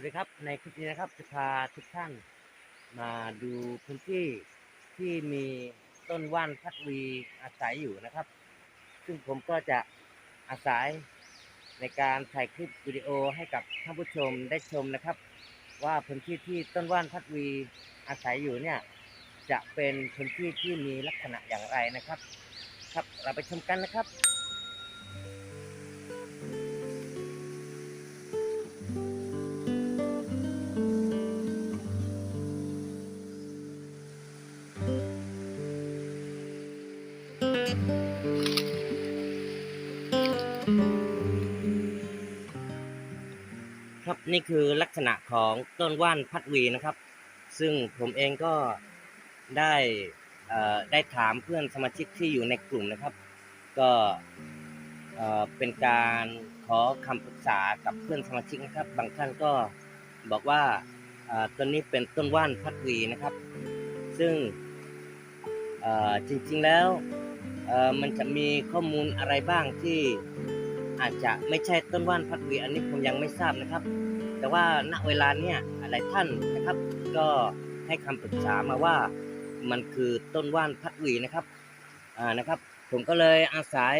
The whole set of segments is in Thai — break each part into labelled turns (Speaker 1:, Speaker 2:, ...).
Speaker 1: วัสดีครับ ในคลิปนี้นะครับจะพาทุกท่านมาดูพื้นที่ที่มีต้นว่านพัดวีอาศัยอยู่นะครับ ซึ่งผมก็จะอาศัยในการถ่ายคลิปวิดีโอให้กับท่านผู้ชมได้ชมนะครับ ว่าพื้นที่ที่ต้นว่านพัดวีอาศัยอยู่เนี่ยจะเป็นพื้นที่ที่มีลักษณะอย่างไรนะครับ ครับเราไปชมกันนะครับ ครับนี่คือลักษณะของต้นว่านพัดวีนะครับ ซึ่งผมเองก็ได้ได้ถามเพื่อนสมาชิกที่อยู่ในกลุ่มนะครับ ก็เป็นการขอคำปรึกษากับเพื่อนสมาชิกนะครับ บางท่านก็บอกว่าต้นนี้เป็นต้นว่านพัดวีนะครับ ซึ่งจริงๆแล้วมันจะมีข้อมูลอะไรบ้างที่ อาจจะไม่ใช่ต้นว่านพัดวีอันนี้ผมยังไม่ทราบนะครับ แต่ว่าณเวลาเนี้ยหลายท่านนะครับ ก็ให้คำปรึกษามาว่ามันคือต้นว่านพัดวีนะครับอ่านะครับ ผมก็เลยอาศัย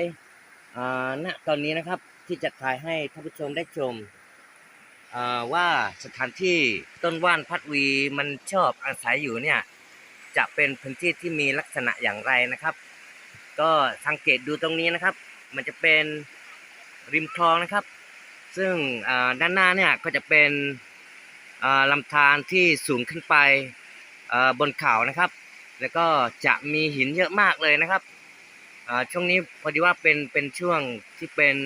Speaker 1: อ่าณตอนนี้นะครับที่จะถ่ายให้ท่านผู้ชมได้ชมอ่าว่าสถานที่ต้นว่านพัดวีมันชอบอาศัยอยู่เนี่ยจะเป็นพื้นที่ที่มีลักษณะอย่างไรนะครับ ก็สังเกตดูตรงนี้นะครับ มันจะเป็น ริมคลองนะครับ ซึ่งด้านหน้าเนี่ยก็จะเป็นลำธารที่สูงขึ้นไปบนเขานะครับ แล้วก็จะมีหินเยอะมากเลยนะครับช่วงนี้พอดีว่าเป็นเป็นช่วงที่เป็น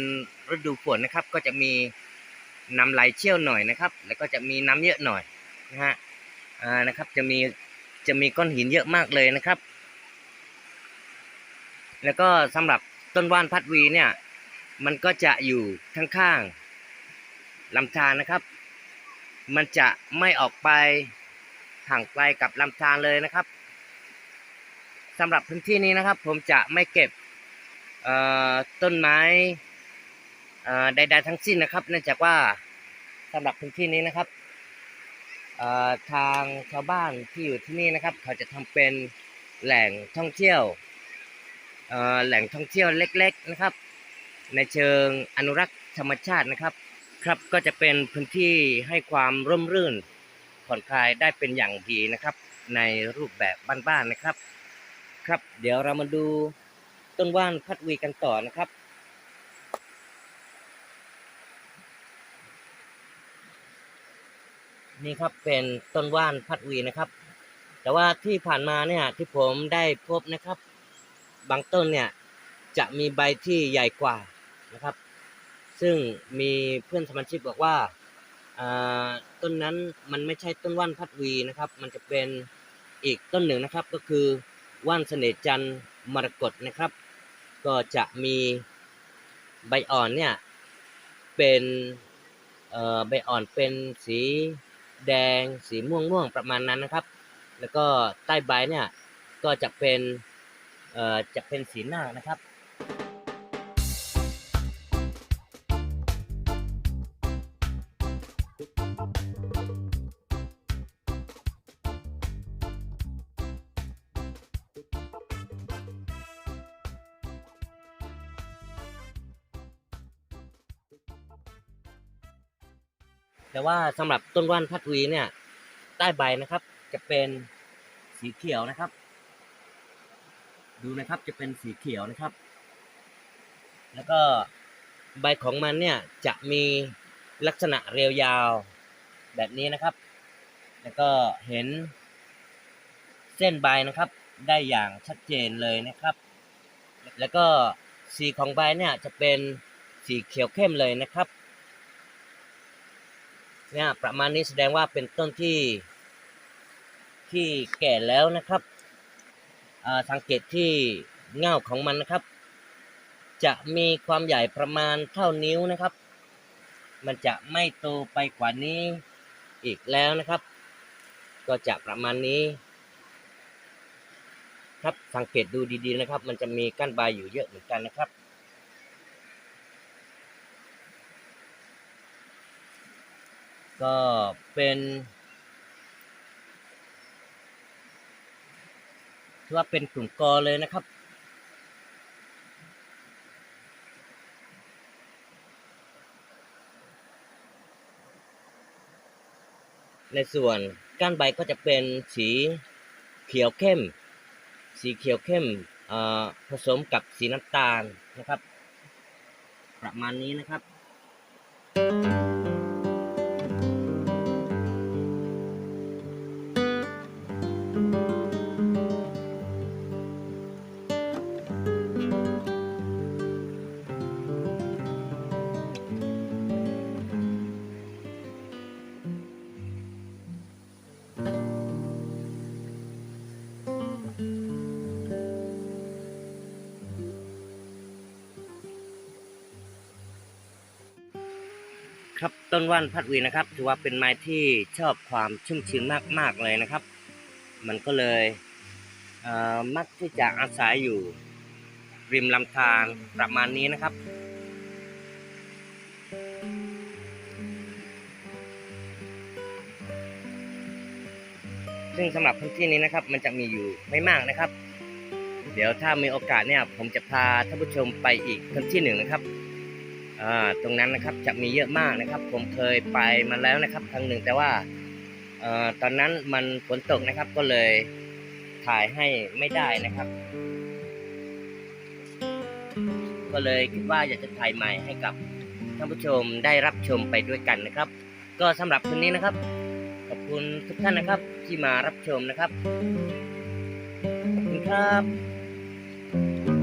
Speaker 1: ฤดูฝนนะครับ ก็จะมีน้ำไหลเชี่ยวหน่อยนะครับ แล้วก็จะมีน้ำเยอะหน่อยนะฮะนะครับจะมีจะมีก้อนหินเยอะมากเลยนะครับ แล้วก็สำหรับต้นว่านพัดวีเนี่ย มันก็จะอยู่ข้างๆลำธารนะครับ มันจะไม่ออกไปห่างไกลกับลำธารเลยนะครับสำหรับพื้นที่นี้นะครับ ผมจะไม่เก็บต้นไม้ใดๆทั้งสิ้นนะครับ เนื่องจากว่าสำหรับพื้นที่นี้นะครับทางชาวบ้านที่อยู่ที่นี่นะครับ เขาจะทำเป็นแหล่งท่องเที่ยวแหล่งท่องเที่ยวเล็ก ๆนะครับ ในเชิงอนุรักษ์ธรรมชาตินะครับ ครับก็จะเป็นพื้นที่ให้ความร่มรื่น ผ่อนคลายได้เป็นอย่างดีนะครับ ในรูปแบบบ้านๆนะครับ ครับ เดี๋ยวเรามาดูต้นว่านพัดวีกันต่อนะครับนี่ครับเป็นต้นว่านพัดวีนะครับ แต่ว่าที่ผ่านมาเนี่ยที่ผมได้พบนะครับ บางต้นเนี่ยจะมีใบที่ใหญ่กว่า นะครับ ซึ่งมีเพื่อนสมาชิกบอกว่าต้นนั้นมันไม่ใช่ต้นว่านพัดวีนะครับ มันจะเป็นอีกต้นหนึ่งนะครับ ก็คือว่านเสน่จันมรกตนะครับ ก็จะมีใบอ่อนเนี่ยเป็นใบอ่อนเป็นสีแดงสีม่วงม่วงประมาณนั้นนะครับ แล้วก็ใต้ใบเนี่ยก็จะเป็นจะเป็นสีหน้านะครับ แต่ว่าสำหรับต้นว่านพัดวีเนี่ย ใต้ใบนะครับ จะเป็นสีเขียวนะครับ ดูนะครับจะเป็นสีเขียวนะครับ แล้วก็ใบของมันเนี่ยจะมีลักษณะเรียวยาวแบบนี้นะครับ แล้วก็เห็นเส้นใบนะครับ ได้อย่างชัดเจนเลยนะครับ แล้วก็สีของใบเนี่ยจะเป็นสีเขียวเข้มเลยนะครับ เนี่ยประมาณนี้แสดงว่าเป็นต้นที่ที่แก่แล้วนะครับอ่าสังเกตที่เง่าของมันนะครับ จะมีความใหญ่ประมาณเท่านิ้วนะครับ มันจะไม่โตไปกว่านี้อีกแล้วนะครับ ก็จะประมาณนี้ ครับสังเกตดูดีๆนะครับ มันจะมีก้านใบอยู่เยอะเหมือนกันนะครับ ก็เป็นถือว่าเป็นกลุ่มกอเลยนะครับ ในส่วนก้านใบก็จะเป็นสีเขียวเข้ม สีเขียวเข้มผสมกับสีน้ำตาลนะครับ ประมาณนี้นะครับครั ต้นว่านพัดวีนะครับถือว่าเป็นไม้ที่ชอบความชุ่มชื้นมากๆเลยนะครับ มันก็เลยเมักที่จะอาศัยอยู่ริมลำธารประมาณนี้นะครับซึ่งสำหรับพื้นที่นี้นะครับมันจะมีอยู่ไม่มากนะครับ เดี๋ยวถ้ามีโอกาสเนี่ยผมจะพาท่านผู้ชมไปอีกพื้นที่หนึ่งนะครับ ตรงนั้นนะครับจะมีเยอะมากนะครับ ผมเคยไปมาแล้วนะครับครั้งหนึ่งแต่ว่าเอ่อตอนนั้นมันฝนตกนะครับก็เลยถ่ายให้ไม่ได้นะครับ ก็เลยคิดว่าอยากจะถ่ายใหม่ให้กับท่านผู้ชมได้รับชมไปด้วยกันนะครับ ก็สำหรับคืนนี้นะครับขอบคุณทุกท่านนะครับที่มารับชมนะครับขอบคุณครับ